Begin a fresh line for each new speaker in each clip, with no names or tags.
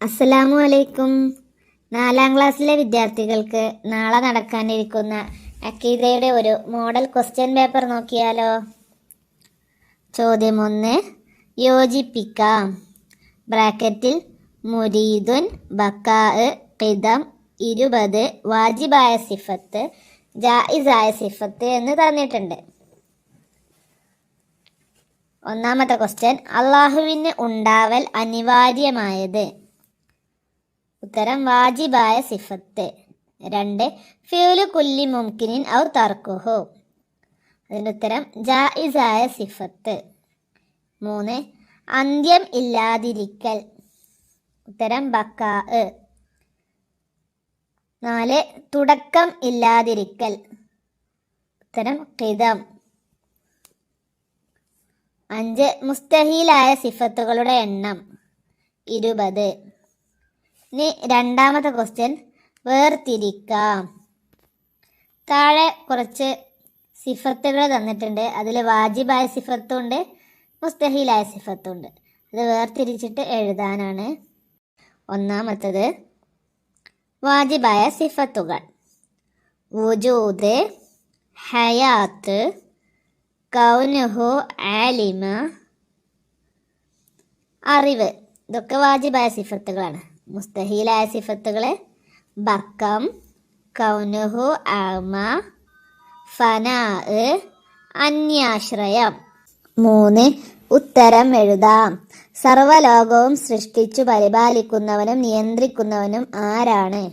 അസ്സലാമു അലൈക്കും നാലാം ക്ലാസ്സിലെ വിദ്യാർത്ഥികൾക്ക് നാളെ നടക്കാനിരിക്കുന്ന അക്കീതയുടെ ഒരു മോഡൽ ക്വസ്റ്റ്യൻ പേപ്പർ നോക്കിയാലോ? ചോദ്യം ഒന്ന് യോജിപ്പിക്കാം. ബ്രാക്കറ്റിൽ മുരീദുൻ ബക്കാ പിതം ഇരുപത് വാജിബായ സിഫത്ത് ജായിസായ സിഫത്ത് എന്ന് തന്നിട്ടുണ്ട് ഒന്നാമത്തെ ക്വസ്റ്റ്യൻ അള്ളാഹുവിന് ഉണ്ടാവൽ അനിവാര്യമായത്. ഉത്തരം വാജിബായ സിഫത്ത്. രണ്ട് ഫ്യൂലു കുല്ലി മുംകിനിൻ ഔർ തർക്കുഹു. അതിന്റെ ഉത്തരം ജായിസായ സിഫത്ത്. മൂന്ന് അന്ത്യം ഇല്ലാതിരിക്കൽ. ഉത്തരം ബക്കാ നാല് തുടക്കം ഇല്ലാതിരിക്കൽ. ഉത്തരം കിതം അഞ്ച് മുസ്തഹീലായ സിഫത്തുകളുടെ എണ്ണം. ഇരുപത്. ഇനി രണ്ടാമത്തെ ക്വസ്റ്റ്യൻ വേർതിരിക്കാം. താഴെ കുറച്ച് സിഫത്തുകൾ തന്നിട്ടുണ്ട്. അതിൽ വാജിബായ സിഫത്തുണ്ട് മുസ്തഹീലായ സിഫത്തുണ്ട്. അത് വേർതിരിച്ചിട്ട് എഴുതാനാണ്. ഒന്നാമത്തത് വാജിബായ സിഫത്തുകൾ. വുജൂദ് ഹയാത്ത് കൗനുഹു ആലിമ അറിവ്. ഇതൊക്കെ വാജിബായ സിഫത്തുകളാണ്. മുസ്തഹീലായ സിഫത്തുകൾ ബക്കം കൗനുഹു ആമ ഫനാ അന്യാശ്രയം. മൂന്ന് ഉത്തരം എഴുതാം. സർവലോകവും സൃഷ്ടിച്ചു പരിപാലിക്കുന്നവനും നിയന്ത്രിക്കുന്നവനും ആരാണ്?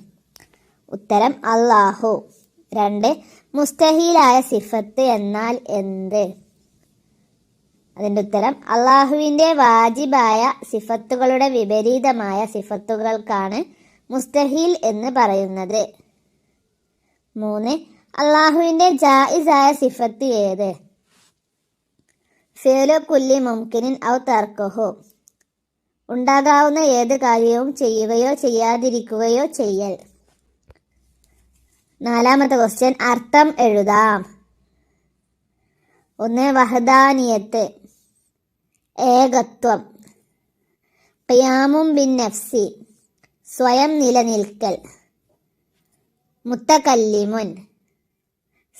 ഉത്തരം അള്ളാഹു രണ്ട് മുസ്തഹീലായ സിഫത്ത് എന്നാൽ എന്ത്? അതിന്റെ ഉത്തരം അള്ളാഹുവിന്റെ വാജിബായ സിഫത്തുകളുടെ വിപരീതമായ സിഫത്തുകൾക്കാണ് മുസ്തഹീൽ എന്ന് പറയുന്നത്. മൂന്ന് അള്ളാഹുവിന്റെ ജായിസായ സിഫത്ത് ഏത്? ഫേലോ കുല്ലി മുംകിനിൻ ഔ തർക്കഹോ. ഉണ്ടാകാവുന്ന ഏത് കാര്യവും ചെയ്യുകയോ ചെയ്യാതിരിക്കുകയോ ചെയ്യൽ. നാലാമത്തെ ക്വസ്റ്റ്യൻ അർത്ഥം എഴുതാം. ഒന്ന് വഹദാനിയത്ത്. ഏകത്വം. ഖിയാമും ബിൻ നഫ്സി സ്വയം നിലനിൽക്കൽ. മുത്തക്കല്ലിമുൻ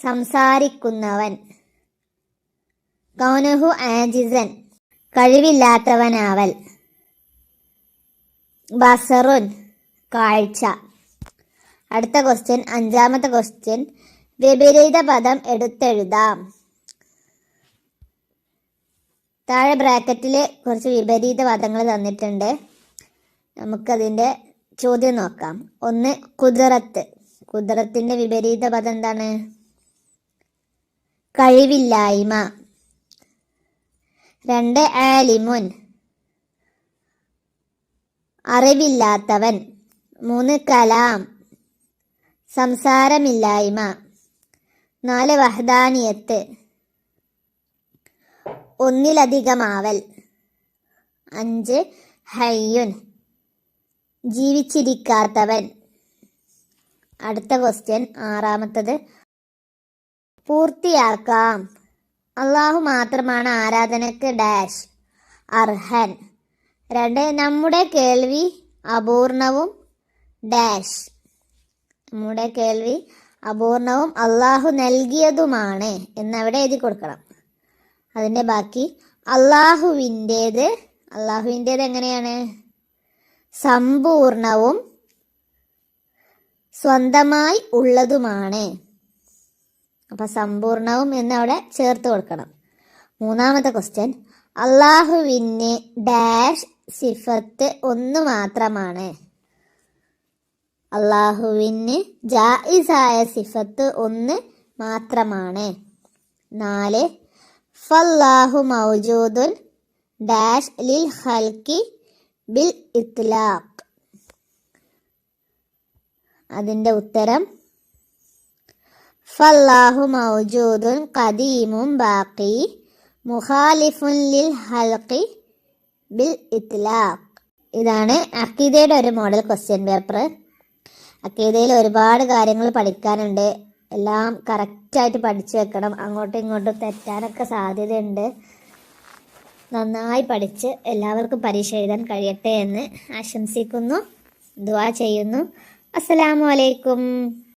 സംസാരിക്കുന്നവൻ. കൗനഹു ആജിസൻ കഴിവില്ലാത്തവനാവൽ. ബസറുൻ കാഴ്ച. അടുത്ത ക്വസ്റ്റ്യൻ അഞ്ചാമത്തെ ക്വസ്റ്റ്യൻ വിപരീത പദം എടുത്തെഴുതാം. താഴെ ബ്രാക്കറ്റിൽ കുറച്ച് വിപരീത പദങ്ങൾ തന്നിട്ടുണ്ട്. നമുക്കതിന്റെ ചോദ്യം നോക്കാം. ഒന്ന് കുതിറത്ത് കുതിറത്തിന്റെ വിപരീത പദം എന്താണ്? കഴിവില്ലായ്മ. രണ്ട് ആലിമുൻ. അറിവില്ലാത്തവൻ. മൂന്ന് കലാം. സംസാരമില്ലായ്മ. നാല് വഹദാനിയത്ത്. ഒന്നിലധികമാവൽ. അഞ്ച് ഹയ്യുൻ. ജീവിച്ചിരിക്കാത്തവൻ. അടുത്ത ക്വസ്റ്റ്യൻ ആറാമത്തത്. പൂർത്തിയാക്കാം. അള്ളാഹു മാത്രമാണ് ആരാധനക്ക് ഡാഷ് അർഹൻ. രണ്ട് നമ്മുടെ കേൾവി അപൂർണവും ഡാഷ് നമ്മുടെ കേൾവി അപൂർണവും അള്ളാഹു നൽകിയതുമാണ്. എന്നവിടെ എഴുതി കൊടുക്കണം. അതിന്റെ ബാക്കി അള്ളാഹുവിന്റേത് അള്ളാഹുവിന്റേത് എങ്ങനെയാണ്? സമ്പൂർണവും സ്വന്തമായി ഉള്ളതുമാണ്. അപ്പം സമ്പൂർണവും എന്നവിടെ ചേർത്ത് കൊടുക്കണം. മൂന്നാമത്തെ ക്വസ്റ്റ്യൻ അള്ളാഹുവിന് ഡാഷ് സിഫത്ത് ഒന്ന് മാത്രമാണ്. അള്ളാഹുവിന് ജായിസായ സിഫത്ത് ഒന്ന് മാത്രമാണ്. നാല് ഫല്ലാഹു മൗജൂദുൻ ഡാഷ് ലിൽ ഹൽക്കി ബിൽ ഇത്ലാഖ്. അതിന്റെ ഉത്തരം ഫല്ലാഹു മൗജൂദുൻ ഖദീമുൻ ബാക്കി മുഖാലിഫുൻ ലിൽ ഹൽക്കി ബിൽ ഇത്ലാഖ്. ഇതാണ് അക്കീദയുടെ ഒരു മോഡൽ ക്വസ്റ്റ്യൻ പേപ്പർ അക്കീദയിൽ ഒരുപാട് കാര്യങ്ങൾ പഠിക്കാനുണ്ട്. എല്ലാം കറക്റ്റായിട്ട് പഠിച്ചു വെക്കണം. അങ്ങോട്ടും ഇങ്ങോട്ടും തെറ്റാനൊക്കെ സാധ്യതയുണ്ട്. നന്നായി പഠിച്ച് എല്ലാവർക്കും പരീക്ഷ എഴുതാൻ കഴിയട്ടെ എന്ന് ആശംസിക്കുന്നു. ദുവാ ചെയ്യുന്നു. അസ്സലാമു അലൈക്കും.